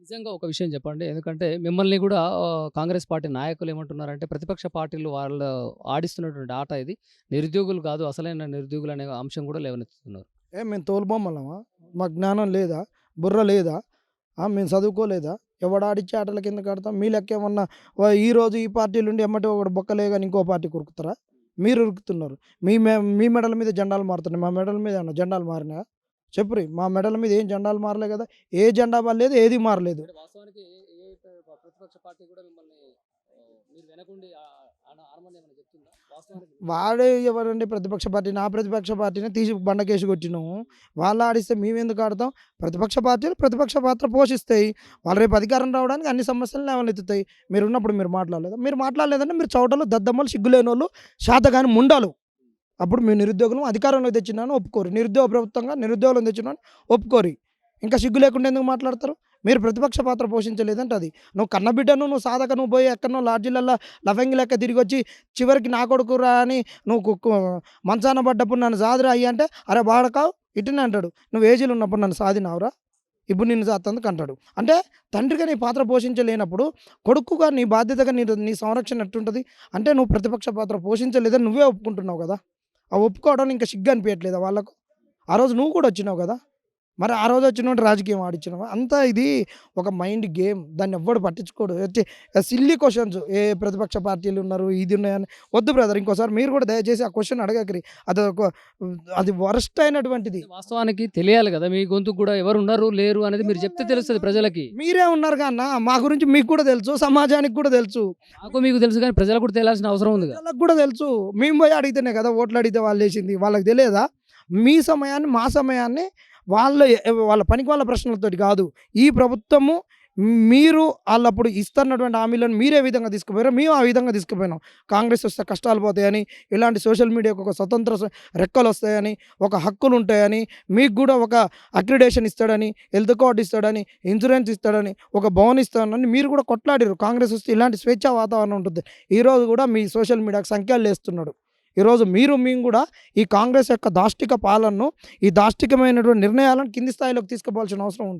నిజంగా ఒక విషయం చెప్పండి. ఎందుకంటే మిమ్మల్ని కూడా కాంగ్రెస్ పార్టీ నాయకులు ఏమంటున్నారంటే ప్రతిపక్ష పార్టీలు వాళ్ళు ఆడిస్తున్నటువంటి ఆట ఇది. నిరుద్యోగులు కాదు అసలైన నిరుద్యోగులు అనే అంశం కూడా లేవనెత్తుతున్నారు. ఏ మేము తోలుబొమ్మలమా మాకు జ్ఞానం లేదా? బుర్ర లేదా? మేము చదువుకోలేదా? ఎవడు ఆడిచ్చే ఆటల కింద కడతాం? మీ లెక్క ఏమన్నా ఈరోజు ఈ రోజు ఈ పార్టీలు ఉండి ఎమ్మటి ఒకటి బొక్కలే కానీ ఇంకో పార్టీ కురుకుతారా? మీరు ఉరుకుతున్నారు. మీ మీ మెడల మీద జెండాలు మారుతున్నాయి. మా మెడల మీద జెండాలు మారినాయా? చెప్పురి మా మెడల మీద ఏం జెండాలు మారలే కదా ఏ జెండా మారలేదు ఏది మారలేదు. వాడే ఎవరండి ప్రతిపక్ష పార్టీ? నా ప్రతిపక్ష పార్టీని తీసి బండకేసి కొట్టినాము వాళ్ళు ఆడిస్తే మేము ఎందుకు ఆడతాం? ప్రతిపక్ష పార్టీలు ప్రతిపక్ష పాత్ర పోషిస్తాయి. వాళ్ళు రేపు అధికారం రావడానికి అన్ని సమస్యలు లేవనెత్తుతాయి మీరు ఉన్నప్పుడు మీరు మాట్లాడలేదు? మీరు మాట్లాడలేదంటే మీరు చౌటలు దద్దమ్మలు సిగ్గులేని వాళ్ళు శాతగాని ముండాలు. అప్పుడు మీ నిరుద్యోగులు అధికారంలో తెచ్చినాను ఒప్పుకోరు. నిరుద్యోగ ప్రభుత్వంగా నిరుద్యోగులను తెచ్చినాను ఒప్పుకోరు. ఇంకా సిగ్గు లేకుండా ఎందుకు మాట్లాడతారు? మీరు ప్రతిపక్ష పాత్ర పోషించలేదంటే అది నువ్వు కన్నబిడ్డను నువ్వు సాధక నువ్వు పోయి ఎక్కడో లాడ్జీలలో లఫంగి లెక్క తిరిగి వచ్చి చివరికి నా కొడుకురా అని నువ్వు మంచాన పడ్డప్పుడు నన్ను సాదురా అయ్యి అంటే అరే బాడకావు ఇటునే అంటాడు. నువ్వు ఏజీలు ఉన్నప్పుడు నన్ను సాధినావురా ఇప్పుడు నిన్ను సాత్తందుకు అంటాడు. అంటే తండ్రిగా నీ పాత్ర పోషించలేనప్పుడు కొడుకుగా నీ బాధ్యతగా నీ నీ సంరక్షణ ఎట్టుంటుంది? అంటే నువ్వు ప్రతిపక్ష పాత్ర పోషించలేదని నువ్వే ఒప్పుకుంటున్నావు కదా? ఆ ఒప్పుకోవడం ఇంకా సిగ్గు అనిపించట్లేదు వాళ్ళకు. ఆ రోజు నువ్వు కూడా వచ్చినావు కదా? మరి ఆ రోజు వచ్చినట్టు రాజకీయం ఆడిచ్చినావు అంతా ఇది ఒక మైండ్ గేమ్. దాన్ని ఎవ్వడు పట్టించుకోడు. వచ్చి సిల్లీ క్వశ్చన్స్. ఏ ప్రతిపక్ష పార్టీలు ఉన్నారు? ఇది ఉన్నాయని. వద్దు బ్రదర్ ఇంకోసారి మీరు కూడా దయచేసి ఆ క్వశ్చన్ అడగకరి. అది ఒక అది వరస్ట్ అయినటువంటిది. వాస్తవానికి తెలియాలి కదా మీ గొంతు కూడా ఎవరు ఉన్నారు లేరు అనేది మీరు చెప్తే తెలుస్తుంది ప్రజలకి. మీరే ఉన్నారు కన్నా మా గురించి మీకు కూడా తెలుసు సమాజానికి కూడా తెలుసు. నాకు మీకు తెలుసు కానీ ప్రజలకు కూడా తెలియాల్సిన అవసరం ఉంది కదా. వాళ్ళకి కూడా తెలుసు. మేము పోయి అడిగితేనే కదా ఓట్లు అడిగితే వాళ్ళు వేసింది వాళ్ళకి తెలియదా? మీ సమయాన్ని మా సమయాన్ని వాళ్ళ వాళ్ళ పనికి వాళ్ళ ప్రశ్నలతోటి కాదు. ఈ ప్రభుత్వము మీరు వాళ్ళప్పుడు ఇస్తున్నటువంటి హామీలను మీరే విధంగా తీసుకుపోయారో మేము ఆ విధంగా తీసుకుపోయినాం. కాంగ్రెస్ వస్తే కష్టాలు పోతాయని ఇలాంటి సోషల్ మీడియాకు ఒక స్వతంత్ర రెక్కలు వస్తాయని ఒక హక్కులు ఉంటాయని మీకు కూడా ఒక అక్రిడేషన్ ఇస్తాడని హెల్త్ కార్డు ఇస్తాడని ఇన్సూరెన్స్ ఇస్తాడని ఒక భవన్ ఇస్తాడని మీరు కూడా కొట్లాడారు కాంగ్రెస్ వస్తే ఇలాంటి స్వేచ్ఛ వాతావరణం ఉంటుంది. ఈరోజు కూడా మీ సోషల్ మీడియాకు సంఖ్యలు వేస్తున్నాడు ఈరోజు మీరు మేము కూడా ఈ కాంగ్రెస్ యొక్క దాష్టిక పాలనను ఈ దాష్టికమైనటువంటి నిర్ణయాలను కింది స్థాయిలోకి తీసుకోవాల్సిన అవసరం ఉంది.